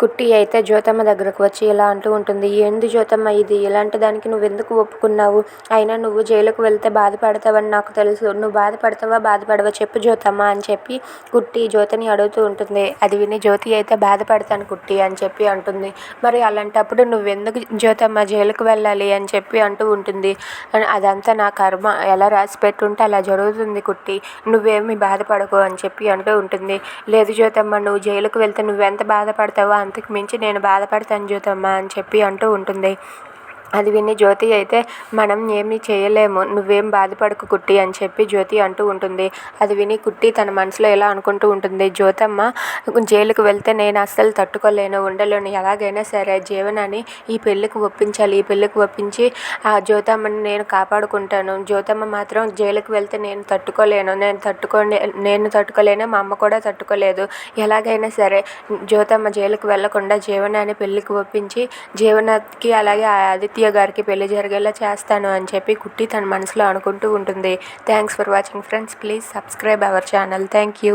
కుట్టి అయితే జ్యోతమ్మ దగ్గరకు వచ్చి ఇలా అంటూ ఉంటుంది ఏంది జ్యోతమ్మ ఇది? ఇలాంటి దానికి నువ్వు ఎందుకు ఒప్పుకున్నావు? అయినా నువ్వు జైలుకు వెళ్తే బాధపడతావని నాకు తెలుసు. నువ్వు బాధపడతావా? బాధపడవా? చెప్పు జ్యోతమ్మ అని చెప్పి కుట్టి జ్యోతిని అడుగుతూ ఉంటుంది. అది విని జ్యోతి అయితే బాధపడతాను కుట్టి అని చెప్పి అంటుంది. మరి అలాంటప్పుడు నువ్వెందుకు జ్యోతమ్మ జైలుకు వెళ్ళాలి అని చెప్పి అంటూ ఉంటుంది. అదంతా నా కర్మ. ఎలా రాసి పెట్టుంటే అలా జరుగుతుంది కుట్టి. నువ్వేమి బాధపడకు అని చెప్పి అంటూ ఉంటుంది. లేదు జ్యోతమ్మ నువ్వు జైలుకు వెళ్తే నువ్వెంత బాధపడతావో? అంతకు మించి నేను బాధపడతాను జ్యోతమ్మ అని చెప్పి అంటూ ఉంటుంది. అది విని జ్యోతి అయితే మనం ఏమీ చేయలేము నువ్వేం బాధపడకు కుట్టి అని చెప్పి జ్యోతి అంటూ ఉంటుంది. అది విని కుట్టి తన మనసులో ఎలా అనుకుంటూ ఉంటుంది జ్యోతమ్మ జైలుకు వెళ్తే నేను అస్సలు తట్టుకోలేను ఉండలేను. ఎలాగైనా సరే జీవనాన్ని ఈ పెళ్ళికి ఒప్పించాలి. ఈ పెళ్ళికి ఒప్పించి ఆ జ్యోతమ్మని నేను కాపాడుకుంటాను. జ్యోతమ్మ మాత్రం జైలుకు వెళ్తే నేను తట్టుకోలేను. నేను తట్టుకోలే నేను తట్టుకోలేను మా అమ్మ కూడా తట్టుకోలేదు. ఎలాగైనా సరే జ్యోతమ్మ జైలుకు వెళ్ళకుండా జీవనాన్ని పెళ్ళికి ఒప్పించి జీవనానికి అలాగే ఆదిత్య ఆదిత్య గారికి పెళ్ళి జరిగేలా చేస్తాను అని చెప్పి కుట్టి తన మనసులో అనుకుంటూ ఉంటుంది. Thanks for watching friends. Please subscribe our channel. Thank you.